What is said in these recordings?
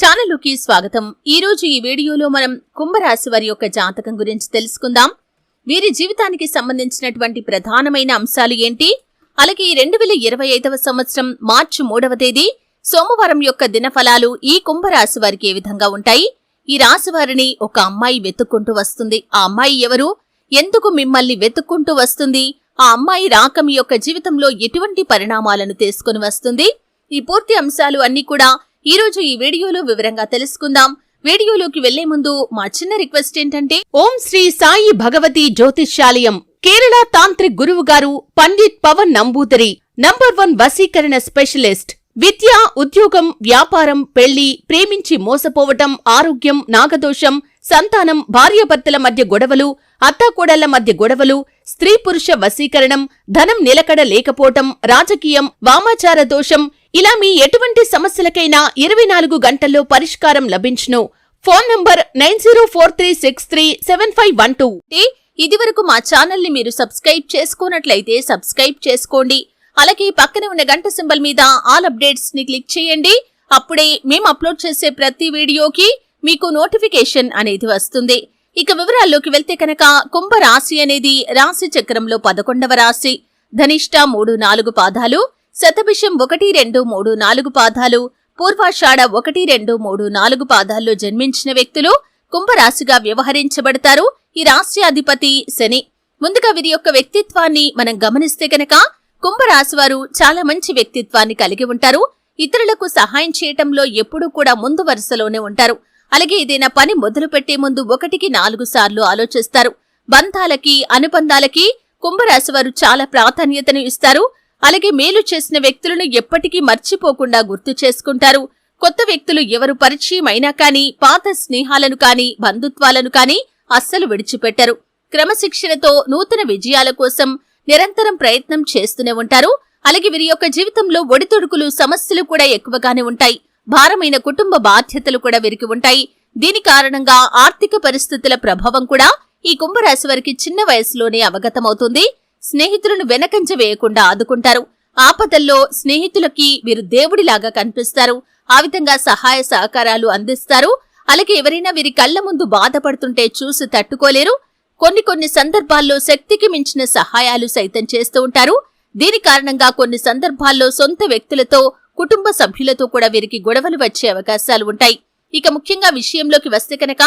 ఛానల్లోకి స్వాగతం. ఈ రోజు ఈ వీడియోలో మనం కుంభరాశి వారి యొక్క జాతకం గురించి తెలుసుకుందాం. వీరి జీవితానికి సంబంధించినటువంటి ప్రధానమైన అంశాలు ఏంటి? అలాగే ఈ రెండు వేల ఇరవై ఐదవ సంవత్సరం మార్చి మూడవ తేదీ సోమవారం యొక్క దినఫలాలు ఈ కుంభరాశి వారికి ఏ విధంగా ఉంటాయి? ఈ రాశి వారిని ఒక అమ్మాయి వెతుక్కుంటూ వస్తుంది. ఆ అమ్మాయి ఎవరు? ఎందుకు మిమ్మల్ని వెతుక్కుంటూ వస్తుంది? ఆ అమ్మాయి రాకమి యొక్క జీవితంలో ఎటువంటి పరిణామాలను తీసుకుని వస్తుంది? ఈ పూర్తి అంశాలు అన్ని కూడా ఈ రోజు ఈ వీడియోలో వివరంగా తెలుసుకుందాం. వీడియోలోకి వెళ్ళే ముందు మా చిన్న రిక్వెస్ట్ ఏంటంటే ఓం శ్రీ సాయి భగవతి జ్యోతిష్యాలయం కేరళ తాంత్రిక్ గురువు గారు పండిత్ పవన్ నంబూదరి నంబర్ వన్ వసీకరణ స్పెషలిస్ట్ విద్య ఉద్యోగం వ్యాపారం పెళ్ళి ప్రేమించి మోసపోవటం ఆరోగ్యం నాగదోషం సంతానం భార్యాభర్తల మధ్య గొడవలు అత్తాకోడళ్ళ మధ్య గొడవలు స్త్రీ పురుష వశీకరణం ధనం నిలకడ లేకపోవటం రాజకీయం వామాచార దోషం ఇలా మీ ఎటువంటి సమస్యలకైనా ఇరవై నాలుగు గంటల్లో పరిష్కారం లభించును. Phone number nine zero four three six three seven five one two. ఇది వరకు మా ఛానల్ని మీరు సబ్స్క్రైబ్ చేసుకున్నట్లయితే సబ్స్క్రైబ్ చేసుకోండి. అలాగే పక్కన ఉన్న గంట సింబల్ మీద ఆల్ అప్డేట్స్ని క్లిక్ చేయండి. అప్పుడే మేము అప్లోడ్ చేసే ప్రతి వీడియోకి మీకు నోటిఫికేషన్ అనేది వస్తుంది. ఇక వివరాల్లోకి వెళ్తే కనుక కుంభ రాశి అనేది రాశి చక్రంలో పదకొండవ రాశి. ధనిష్ట మూడు నాలుగు పాదాలు శతభిషం ఒకటి రెండు మూడు నాలుగు పాదాలు పూర్వాషాఢ ఒకటి రెండు మూడు నాలుగు పాదాల్లో జన్మించిన వ్యక్తులు కుంభరాశిగా వ్యవహరించబడతారు. ఈ రాశి శని. ముందుగా వీరి యొక్క వ్యక్తిత్వాన్ని మనం గమనిస్తే గనక కుంభరాశి వారు చాలా మంచి వ్యక్తిత్వాన్ని కలిగి ఉంటారు. ఇతరులకు సహాయం చేయటంలో ఎప్పుడూ కూడా ముందు వరుసలోనే ఉంటారు. అలాగే ఏదైనా పని మొదలు పెట్టే ముందు ఒకటికి నాలుగు సార్లు ఆలోచిస్తారు. బంధాలకి అనుబంధాలకి కుంభరాశి వారు చాలా ప్రాధాన్యతను ఇస్తారు. అలాగే మేలు చేసిన వ్యక్తులను ఎప్పటికీ మర్చిపోకుండా గుర్తు చేసుకుంటారు. కొత్త వ్యక్తులు ఎవరు పరిచయం అయినా కానీ పాత స్నేహాలను కానీ బంధుత్వాలను కానీ అస్సలు విడిచిపెట్టరు. క్రమశిక్షణతో నూతన విజయాల కోసం నిరంతరం ప్రయత్నం చేస్తూనే ఉంటారు. అలాగే వీరి యొక్క జీవితంలో ఒడితొడుకులు సమస్యలు కూడా ఎక్కువగానే ఉంటాయి. భారమైన కుటుంబ బాధ్యతలు కూడా వీరికి ఉంటాయి. దీని కారణంగా ఆర్థిక పరిస్థితుల ప్రభావం కూడా ఈ కుంభరాశి వారికి చిన్న వయసులోనే అవగతమవుతుంది. స్నేహితులను వెనకంజ వేయకుండా ఆదుకుంటారు. ఆపదల్లో స్నేహితులకి వీరు దేవుడిలాగా కనిపిస్తారు. ఆ విధంగా సహాయ సహకారాలు అందిస్తారు. అలాగే ఎవరైనా వీరి కళ్ళ ముందు బాధపడుతుంటే చూసి తట్టుకోలేరు. కొన్ని కొన్ని సందర్భాల్లో శక్తికి మించిన సహాయాలు సైతం చేస్తూ ఉంటారు. దీని కారణంగా కొన్ని సందర్భాల్లో సొంత వ్యక్తులతో కుటుంబ సభ్యులతో కూడా వీరికి గొడవలు వచ్చే అవకాశాలు ఉంటాయి. ఇక ముఖ్యంగా విషయంలోకి వస్తే కనుక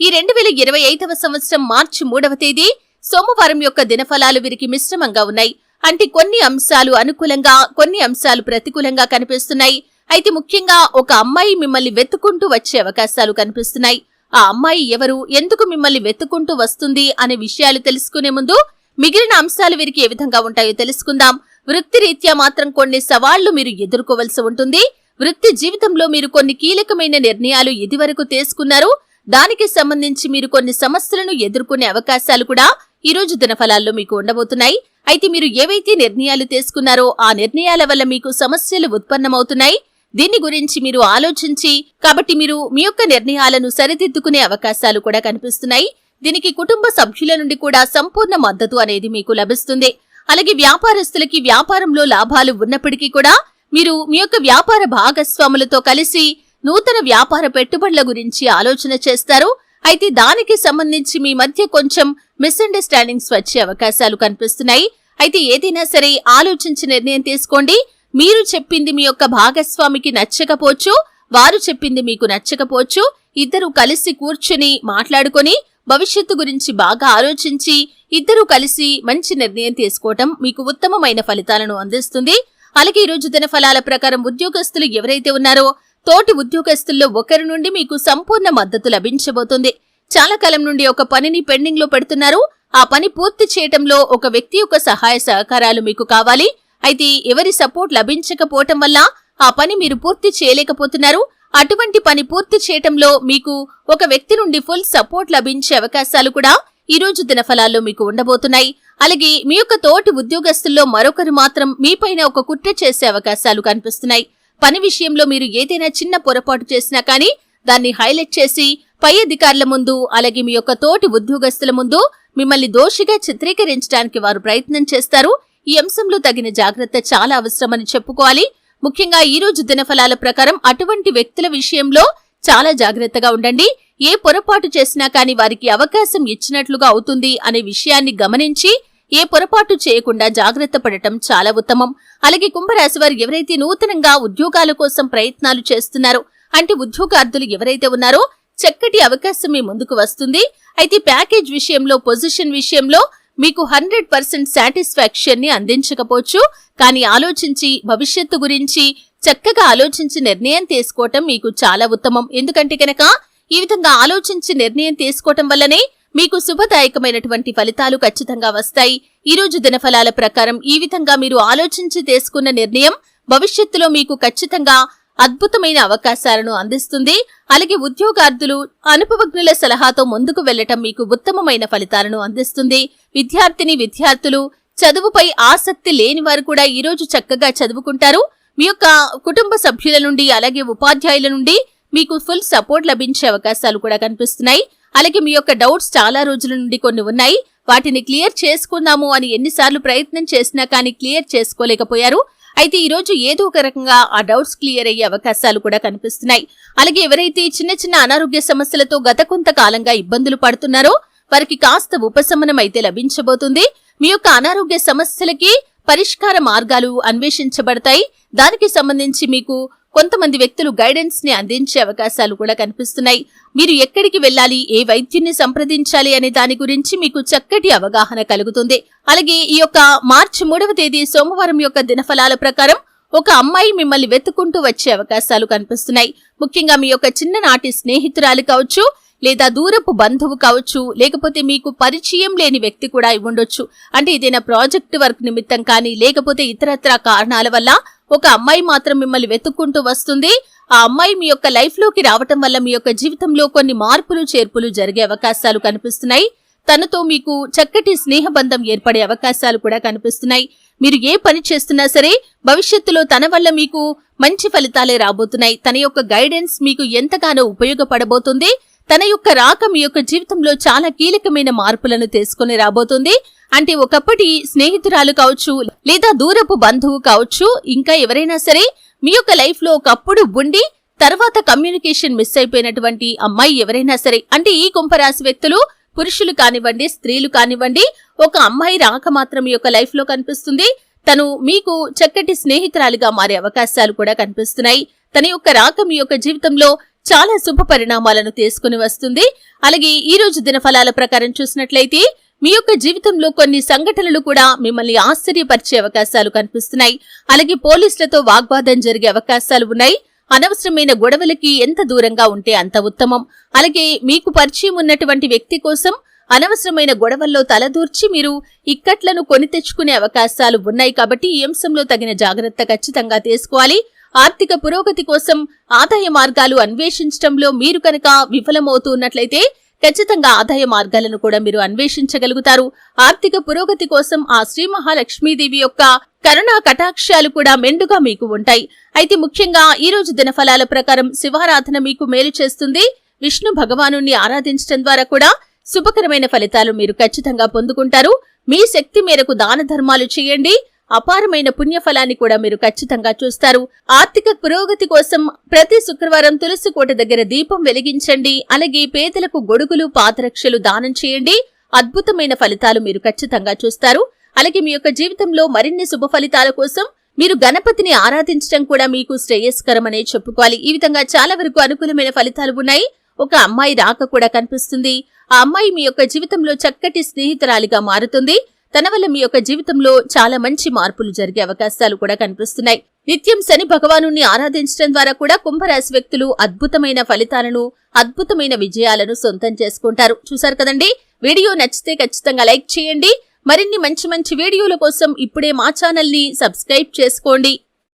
ఈ రెండు వేల ఇరవై ఐదవ సంవత్సరం మార్చి మూడవ తేదీ సోమవారం యొక్క దినఫలాలు వీరికి మిశ్రమంగా ఉన్నాయి. అంటే కొన్ని అంశాలు అనుకూలంగా కొన్ని అంశాలు ప్రతికూలంగా కనిపిస్తున్నాయి. అయితే ముఖ్యంగా ఒక అమ్మాయి మిమ్మల్ని వెతుకుంటూ వచ్చే అవకాశాలు కనిపిస్తున్నాయి. ఆ అమ్మాయి ఎవరు ఎందుకు మిమ్మల్ని వెతుకుంటూ వస్తుంది అనే విషయాలు తెలుసుకునే ముందు మిగిలిన అంశాలు వీరికి ఏ విధంగా ఉంటాయో తెలుసుకుందాం. వృత్తిరీత్యా మాత్రం కొన్ని సవాళ్ళు మీరు ఎదుర్కోవలసి ఉంటుంది. వృత్తి జీవితంలో మీరు కొన్ని కీలకమైన నిర్ణయాలు ఇదివరకు తీసుకున్నారు. దానికి సంబంధించి మీరు కొన్ని సమస్యలను ఎదుర్కొనే అవకాశాలు కూడా ఈ రోజు దినఫలాల్లో మీకు ఉండబోతున్నాయి. అయితే మీరు ఏవైతే నిర్ణయాలు తీసుకున్నారో ఆ నిర్ణయాల వల్ల మీకు సమస్యలు ఉత్పన్నమవుతున్నాయి. దీని గురించి మీరు ఆలోచించి కాబట్టి మీరు మీ యొక్క నిర్ణయాలను సరిదిద్దుకునే అవకాశాలు కూడా కనిపిస్తున్నాయి. దీనికి కుటుంబ సభ్యుల నుండి కూడా సంపూర్ణ మద్దతు అనేది మీకు లభిస్తుంది. అలాగే వ్యాపారస్తులకి వ్యాపారంలో లాభాలు ఉన్నప్పటికీ కూడా మీరు మీ యొక్క వ్యాపార భాగస్వాములతో కలిసి నూతన వ్యాపార పెట్టుబడుల గురించి ఆలోచన చేస్తారు. అయితే దానికి సంబంధించి మీ మధ్య కొంచెం మిస్అండర్స్టాండింగ్స్ వచ్చే అవకాశాలు కనిపిస్తున్నాయి. అయితే ఏదైనా సరే ఆలోచించి నిర్ణయం తీసుకోండి. మీరు చెప్పింది మీ యొక్క భాగస్వామికి నచ్చకపోవచ్చు వారు చెప్పింది మీకు నచ్చకపోవచ్చు. ఇద్దరు కలిసి కూర్చుని మాట్లాడుకొని భవిష్యత్తు గురించి బాగా ఆలోచించి ఇద్దరూ కలిసి మంచి నిర్ణయం తీసుకోవటం మీకు ఉత్తమమైన ఫలితాలను అందిస్తుంది. అలాగే ఈ రోజు దిన ఫలాల ప్రకారం ఉద్యోగస్తులు ఎవరైతే ఉన్నారో తోటి ఉద్యోగస్తుల్లో ఒకరి నుండి మీకు సంపూర్ణ మద్దతు లభించబోతుంది. చాలా కాలం నుండి ఒక పనిని పెండింగ్లో పెడుతున్నారు. ఆ పని పూర్తి చేయటంలో ఒక వ్యక్తి యొక్క సహాయ సహకారాలు మీకు కావాలి. అయితే ఎవరి సపోర్ట్ లభించకపోవటం వల్ల ఆ పని మీరు పూర్తి చేయలేకపోతున్నారు. అటువంటి పని పూర్తి చేయటంలో మీకు ఒక వ్యక్తి నుండి ఫుల్ సపోర్ట్ లభించే అవకాశాలు కూడా ఈ రోజు దినఫలాల్లో మీకు ఉండబోతున్నాయి. అలాగే మీ యొక్క తోటి ఉద్యోగస్తుల్లో మరొకరు మాత్రం మీపైన ఒక కుట్ర చేసే అవకాశాలు కనిపిస్తున్నాయి. పని విషయంలో మీరు ఏదైనా చిన్న పొరపాటు చేసినా కానీ దాన్ని హైలైట్ చేసి పై అధికారుల ముందు అలాగే మీ యొక్క తోటి ఉద్యోగస్తుల ముందు మిమ్మల్ని దోషిగా చిత్రీకరించడానికి వారు ప్రయత్నం చేస్తారు. ఈ అంశంలో తగిన జాగ్రత్త చాలా అవసరమని చెప్పుకోవాలి. ముఖ్యంగా ఈ రోజు దినఫలాల ప్రకారం అటువంటి వ్యక్తుల విషయంలో చాలా జాగ్రత్తగా ఉండండి. ఏ పొరపాటు చేసినా కానీ వారికి అవకాశం ఇచ్చినట్లుగా అవుతుంది అనే విషయాన్ని గమనించి ఏ పొరపాటు చేయకుండా జాగ్రత్త పడటం చాలా ఉత్తమం. అలాగే కుంభరాశి వారు ఎవరైతే నూతనంగా ఉద్యోగాల కోసం ప్రయత్నాలు చేస్తున్నారో అంటే ఉద్యోగార్థులు ఎవరైతే ఉన్నారో చక్కటి అవకాశం మీ ముందుకు వస్తుంది. అయితే ప్యాకేజ్ విషయంలో పొజిషన్ విషయంలో మీకు హండ్రెడ్ పర్సెంట్ సాటిస్ఫాక్షన్ని అందించకపోవచ్చు. కానీ ఆలోచించి భవిష్యత్తు గురించి చక్కగా ఆలోచించి నిర్ణయం తీసుకోవటం మీకు చాలా ఉత్తమం. ఎందుకంటే కనుక ఈ విధంగా ఆలోచించి నిర్ణయం తీసుకోవటం వల్లనే మీకు శుభదాయకమైనటువంటి ఫలితాలు ఖచ్చితంగా వస్తాయి. ఈరోజు దినఫలాల ప్రకారం ఈ విధంగా మీరు ఆలోచించి తీసుకున్న నిర్ణయం భవిష్యత్తులో మీకు ఖచ్చితంగా అద్భుతమైన అవకాశాలను అందిస్తుంది. అలాగే ఉద్యోగార్థులు అనుభవజ్ఞుల సలహాతో ముందుకు వెళ్ళటం మీకు ఉత్తమమైన ఫలితాలను అందిస్తుంది. విద్యార్థిని విద్యార్థులు చదువుపై ఆసక్తి లేని వారు కూడా ఈ రోజు చక్కగా చదువుకుంటారు. మీ యొక్క కుటుంబ సభ్యుల నుండి అలాగే ఉపాధ్యాయుల నుండి మీకు ఫుల్ సపోర్ట్ లభించే అవకాశాలు కూడా కనిపిస్తున్నాయి. అలాగే మీ యొక్క డౌట్స్ చాలా రోజుల నుండి కొన్ని ఉన్నాయి. వాటిని క్లియర్ చేసుకుందాము అని ఎన్నిసార్లు ప్రయత్నం చేసినా కానీ క్లియర్ చేసుకోలేకపోయారు. అయితే ఈ రోజు ఏదో ఒక రకంగా ఆ డౌట్స్ క్లియర్ అయ్యే అవకాశాలు కూడా కనిపిస్తున్నాయి. అలాగే ఎవరైతే చిన్న చిన్న అనారోగ్య సమస్యలతో గత కొంతకాలంగా ఇబ్బందులు పడుతున్నారో వారికి కాస్త ఉపశమనం అయితే లభించబోతుంది. మీ యొక్క అనారోగ్య సమస్యలకి పరిష్కార మార్గాలు అన్వేషించబడతాయి. దానికి సంబంధించి మీకు కొంతమంది వ్యక్తులు గైడెన్స్ని అందించే అవకాశాలు కూడా కనిపిస్తున్నాయి. మీరు ఎక్కడికి వెళ్ళాలి? ఏ వైద్యుని సంప్రదించాలి? అనే దాని గురించి మీకు చక్కటి అవగాహన కలుగుతుంది. అలాగే ఈ యొక్క మార్చి మూడవ తేదీ సోమవారం యొక్క దినఫలాల ప్రకారం ఒక అమ్మాయి మిమ్మల్ని వెతుకుంటూ వచ్చే అవకాశాలు కనిపిస్తున్నాయి. ముఖ్యంగా మీ యొక్క చిన్ననాటి స్నేహితురాలు కావచ్చు లేదా దూరపు బంధువు కావచ్చు లేకపోతే మీకు పరిచయం లేని వ్యక్తి కూడా అయి ఉండొచ్చు. అంటే ఏదైనా ప్రాజెక్ట్ వర్క్ నిమిత్తం కానీ లేకపోతే ఇతరత్ర కారణాల వల్ల ఒక అమ్మాయి మాత్రం మిమ్మల్ని వెతుక్కుంటూ వస్తుంది. ఆ అమ్మాయి మీ యొక్క లైఫ్లోకి రావటం వల్ల మీ యొక్క జీవితంలో కొన్ని మార్పులు చేర్పులు జరిగే అవకాశాలు కనిపిస్తున్నాయి. తనతో మీకు చక్కటి స్నేహబంధం ఏర్పడే అవకాశాలు కూడా కనిపిస్తున్నాయి. మీరు ఏ పని చేస్తున్నా సరే భవిష్యత్తులో తన వల్ల మీకు మంచి ఫలితాలే రాబోతున్నాయి. తన యొక్క గైడెన్స్ మీకు ఎంతగానో ఉపయోగపడబోతుంది. తన యొక్క రాక మీ యొక్క జీవితంలో చాలా కీలకమైన మార్పులను తీసుకుని రాబోతుంది. అంటే ఒకప్పటి స్నేహితురాలు కావచ్చు లేదా దూరపు బంధువు కావచ్చు ఇంకా ఎవరైనా సరే మీ యొక్క లైఫ్లో ఒకప్పుడు ఉండి తర్వాత కమ్యూనికేషన్ మిస్ అయిపోయినటువంటి అమ్మాయి ఎవరైనా సరే అంటే ఈ కుంభరాశి వ్యక్తులు పురుషులు కానివ్వండి స్త్రీలు కానివ్వండి ఒక అమ్మాయి రాక మాత్రం మీ యొక్క లైఫ్లో కనిపిస్తుంది. తను మీకు చక్కటి స్నేహితురాలుగా మారే అవకాశాలు కూడా కనిపిస్తున్నాయి. తన యొక్క రాక మీ యొక్క జీవితంలో చాలా శుభ పరిణామాలను తీసుకుని వస్తుంది. అలాగే ఈ రోజు దినఫలాల ప్రకారం చూసినట్లయితే మీ యొక్క జీవితంలో కొన్ని సంఘటనలు కూడా మిమ్మల్ని ఆశ్చర్యపరిచే అవకాశాలు కనిపిస్తున్నాయి. అలాగే పోలీసులతో వాగ్వాదం జరిగే అవకాశాలు ఉన్నాయి. అనవసరమైన గొడవలకి ఎంత దూరంగా ఉంటే అంత ఉత్తమం. అలాగే మీకు పరిచయం ఉన్నటువంటి వ్యక్తి కోసం అనవసరమైన గొడవల్లో తలదూర్చి మీరు ఇక్కట్లను కొని తెచ్చుకునే అవకాశాలు ఉన్నాయి కాబట్టి ఈ అంశంలో తగిన జాగ్రత్త ఖచ్చితంగా తీసుకోవాలి. ఆర్థిక పురోగతి కోసం ఆదాయ మార్గాలు అన్వేషించడంలో మీరు కనుక విఫలమవుతున్నట్లయితే ఖచ్చితంగా ఆదాయ మార్గాలను కూడా మీరు అన్వేషించగలుగుతారు. ఆర్థిక పురోగతి కోసం ఆ శ్రీ మహాలక్ష్మీదేవి యొక్క కరుణా కటాక్షాలు కూడా మెండుగా మీకు ఉంటాయి. అయితే ముఖ్యంగా ఈ రోజు దినఫలాల ప్రకారం శివారాధన మీకు మేలు చేస్తుంది. విష్ణు భగవాను ఆరాధించడం ద్వారా కూడా శుభకరమైన ఫలితాలు మీరు ఖచ్చితంగా పొందుకుంటారు. మీ శక్తి మేరకు దాన ధర్మాలు చేయండి. అపారమైన పుణ్యఫలాన్ని కూడా మీరు ఖచ్చితంగా చూస్తారు. ఆర్థిక పురోగతి కోసం ప్రతి శుక్రవారం తులసి కోట దగ్గర దీపం వెలిగించండి. అలాగే పేదలకు గొడుగులు పాదరక్షలు దానం చేయండి. అద్భుతమైన ఫలితాలు మీరు ఖచ్చితంగా చూస్తారు. అలాగే మీ యొక్క జీవితంలో మరిన్ని శుభ ఫలితాల కోసం మీరు గణపతిని ఆరాధించడం కూడా మీకు శ్రేయస్కరమనే చెప్పుకోవాలి. ఈ విధంగా చాలా వరకు అనుకూలమైన ఫలితాలు ఉన్నాయి. ఒక అమ్మాయి రాక కూడా కనిపిస్తుంది. ఆ అమ్మాయి మీ యొక్క జీవితంలో చక్కటి స్నేహితురాలిగా మారుతుంది. తన వల్ల మీ యొక్క జీవితంలో చాలా మంచి మార్పులు జరిగే అవకాశాలు కూడా కనిపిస్తున్నాయి. నిత్యం శని భగవాను ఆరాధించడం ద్వారా కూడా కుంభరాశి వ్యక్తులు అద్భుతమైన ఫలితాలను అద్భుతమైన విజయాలను సొంతం చేసుకుంటారు. చూశారు కదండి? వీడియో నచ్చితే ఖచ్చితంగా లైక్ చేయండి. మరిన్ని మంచి మంచి వీడియోల కోసం ఇప్పుడే మా ఛానల్ని సబ్స్క్రైబ్ చేసుకోండి.